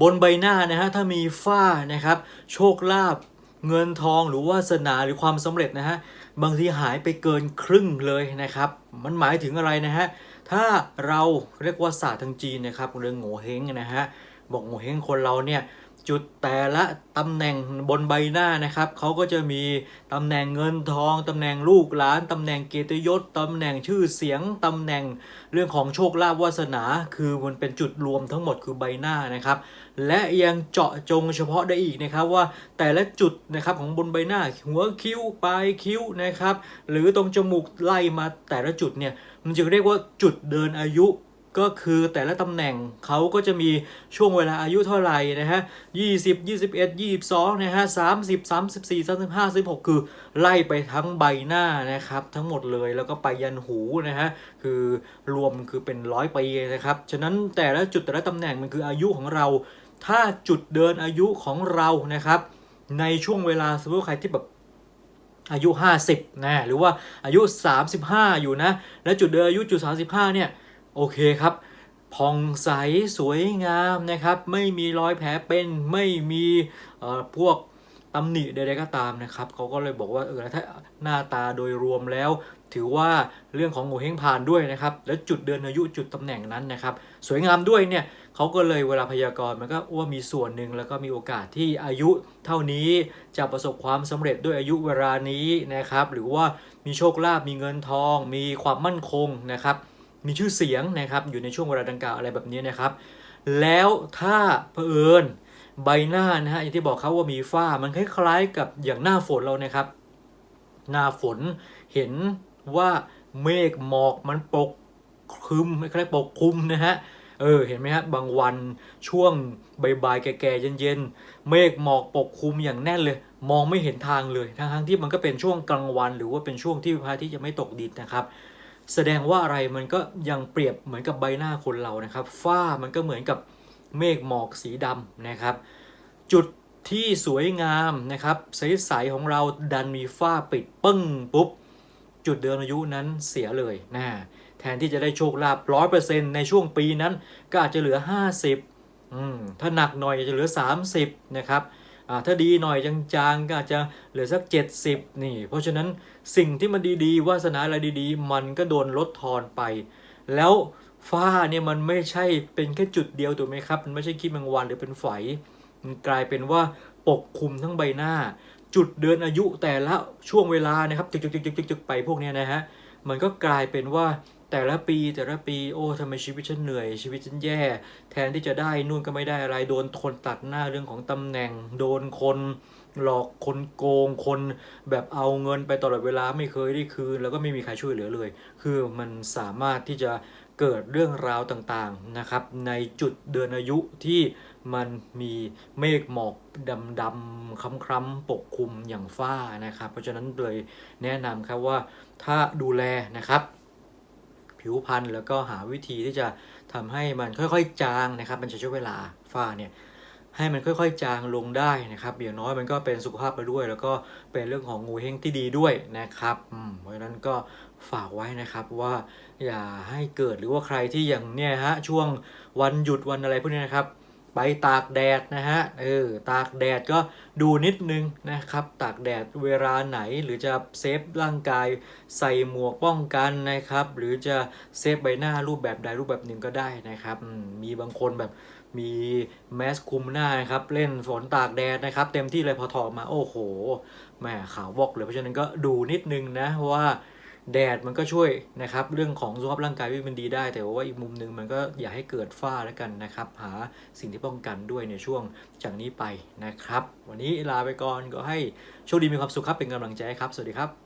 บนใบหน้านะฮะถ้ามีฝ้านะครับโชคลาภเงินทองหรือวาสนาหรือความสำเร็จนะฮะบางทีหายไปเกินครึ่งเลยนะครับ มันหมายถึงอะไรนะฮะถ้าเราเรียกว่าศาสตร์ทางจีนนะครับเรื่องโง่เฮงนะฮะบอกโง่เฮงคนเราเนี่ย จุดแต่ละตำแหน่งบนใบหน้านะครับเขาก็จะมีตำแหน่งเงินทองตำแหน่งลูกหลานตำแหน่งเกียรติยศตำแหน่งชื่อเสียงตำแหน่งเรื่องของโชคลาภวาสนา คือมันเป็นจุดรวมทั้งหมดคือใบหน้านะครับ และยังเจาะจงเฉพาะได้อีกนะครับว่าแต่ละจุดนะครับของบนใบหน้า หัวคิ้วปลายคิ้วนะครับ หรือตรงจมูกไล่มาแต่ละจุดเนี่ยมันจะเรียกว่าจุดเดินอายุ ก็คือแต่ละตำแหน่งเขาก็จะมีช่วงเวลาอายุเท่าไหร่นะฮะ20 21 22นะฮะ30 34 35 36คือไล่ไปทั้งใบหน้านะครับ ทั้งหมดเลยแล้วก็ไปยันหูนะฮะคือรวมคือเป็นร้อยปีนะครับ ฉะนั้นแต่ละจุดแต่ละตำแหน่งมันคืออายุของเรา ถ้าจุดเดินอายุของเรานะครับ ในช่วงเวลาสมมติใครที่แบบอายุ 50นะหรือว่าอายุ 35 อยู่นะ และจุดเดินอายุจุด35เนี่ย โอเคครับผ่องใสสวยงามนะครับ ไม่มีรอยแผลเป็นไม่มีพวกตำหนิใดๆก็ตามนะครับเขาก็เลยบอกว่าเออถ้าหน้าตาโดยรวมแล้ว ถือว่าเรื่องของโงเฮงผ่านด้วยนะครับ แล้วจุดเดินอายุจุดตำแหน่งนั้นนะครับ สวยงามด้วยเนี่ยเขาก็เลยเวลาพยากรณ์มันก็ว่ามีส่วนหนึ่งแล้วก็มีโอกาสที่อายุเท่านี้จะประสบความสำเร็จด้วยอายุเวลานี้นะครับ หรือว่ามีโชคลาภมีเงินทอง มีความมั่นคงนะครับ มีชื่อเสียงนะครับอยู่ในช่วงเวลาดังกล่าวอะไรแบบนี้นะครับ แล้วถ้าเผอิญใบหน้านะฮะอย่างที่บอกเขาว่ามีฝ้ามันคล้ายๆกับอย่างหน้าฝนเรานะครับ หน้าฝนเห็นว่าเมฆหมอกมันปกคลุมคล้ายๆปกคลุมนะฮะเออเห็นไหมฮะบางวันช่วงบ่ายๆแก่ๆเย็นๆเมฆหมอกปกคลุมอย่างแน่นเลย มองไม่เห็นทางเลยทั้งๆที่มันก็เป็นช่วงกลางวัน หรือว่าเป็นช่วงที่พระอาทิตย์ยังไม่ตกดินนะครับ แสดงว่าอะไรมันก็ยังเปรียบเหมือนกับใบหน้าคนเรานะครับฝ้ามันก็เหมือนกับเมฆหมอกสีดำนะครับ จุดที่สวยงามนะครับใสๆของเราดันมีฝ้าปิดปึ้งปุ๊บ จุดเดิมอายุนั้นเสียเลยนะแทนที่จะได้โชคลาภร้อยเปอร์เซ็นต์ในช่วงปีนั้น ก็อาจจะเหลือ 50อืมถ้าหนักหน่อยจะเหลือ 30นะครับ ถ้าดีหน่อยจางๆก็อาจจะเหลือสัก 70 นี่ เพราะฉะนั้นสิ่งที่มันดีๆวาสนาอะไรดีๆ มันก็โดนลดทอนไป แล้วฝ้าเนี่ยมันไม่ใช่เป็นแค่จุดเดียวถูกไหมครับ มันไม่ใช่ขี้แมงวันหรือเป็นไฝมันกลายเป็นว่าปกคลุมทั้งใบหน้า จุดเดือนอายุแต่ละช่วงเวลานะครับจึกๆๆๆๆไปพวกเนี้ยนะฮะมันก็กลายเป็นว่าแต่ละปีแต่ละปีโอ้ทำไมชีวิตฉันเหนื่อยชีวิตฉันแย่ แทนที่จะได้นู่นก็ไม่ได้อะไรโดนคนตัดหน้าเรื่องของตำแหน่ง โดนคนหลอกคนโกงคนแบบเอาเงินไปตลอดเวลาไม่เคยได้คืน แล้วก็ไม่มีใครช่วยเหลือเลย คือมันสามารถที่จะเกิดเรื่องราวต่างๆนะครับ ในจุดเดือนอายุที่มันมีเมฆหมอกดำๆคล้ำๆปกคลุมอย่างฝ้านะครับ เพราะฉะนั้นเลยแนะนำครับว่าถ้าดูแลนะครับ ผิวพรรณแล้วก็หาวิธีที่จะทำให้มันค่อยๆ จางนะครับมันจะใช้เวลาฝ้าเนี่ยให้มันค่อยๆ จางลงได้นะครับอย่างน้อยมันก็เป็นสุขภาพไปด้วย แล้วก็เป็นเรื่องของงูเฮงที่ดีด้วยนะครับเพราะฉะนั้นก็ฝากไว้นะครับว่าอย่าให้เกิดหรือว่าใครที่อย่างเนี่ยฮะช่วงวันหยุดวันอะไรพวกนี้นะครับ ไปตากแดดนะฮะ เออ ตากแดดก็ดูนิดนึงนะครับ ตากแดดเวลาไหนหรือจะเซฟร่างกายใส่หมวกป้องกันนะครับ หรือจะเซฟใบหน้ารูปแบบใดรูปแบบหนึ่งก็ได้นะครับ มีบางคนแบบมีแมสคุมหน้านะครับ เล่นฝนตากแดดนะครับ เต็มที่เลยพอถอดมาโอ้โหแม่ขาวบอกเลยเพราะฉะนั้นก็ดูนิดนึงนะว่า แดดมันก็ช่วยนะครับ เรื่องของสุขภาพร่างกายวิตามินดีได้ แต่ว่าอีกมุมหนึ่งมันก็อย่าให้เกิดฝ้าแล้วกันนะครับ หาสิ่งที่ป้องกันด้วยในช่วงจากนี้ไปนะครับ วันนี้ลาไปก่อนก็ให้โชคดีมีความสุขครับเป็นกำลังใจครับ สวัสดีครับ